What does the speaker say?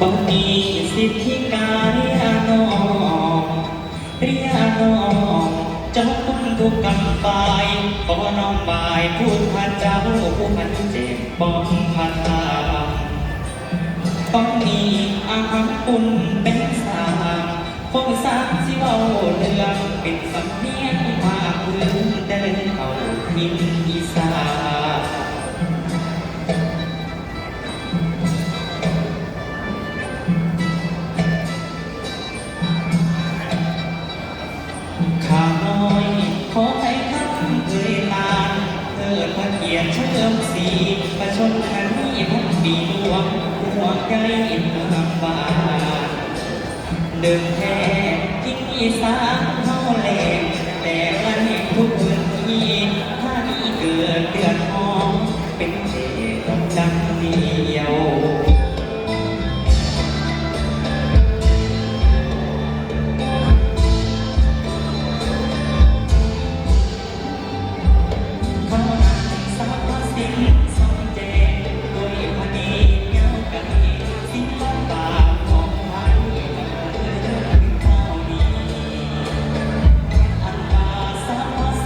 บ่มีสิทธิกายน้องเรียกน้องเจ้าต้องถูกกำปายขอน้องบายพูดพระเจ้าผู้พันเจ็บบ้องพันตาต้องมีอาหารปุ่นเป็นสามคงสามสิเว้าเรื่องเป็นสำเนียงภาคพื้นแต่เดินเขาทินอีสาน กียรติเชื่อมสีประชนขันนี้พันปีหลวงหัวใจเมืองบานเดิมแท้กินอีสาน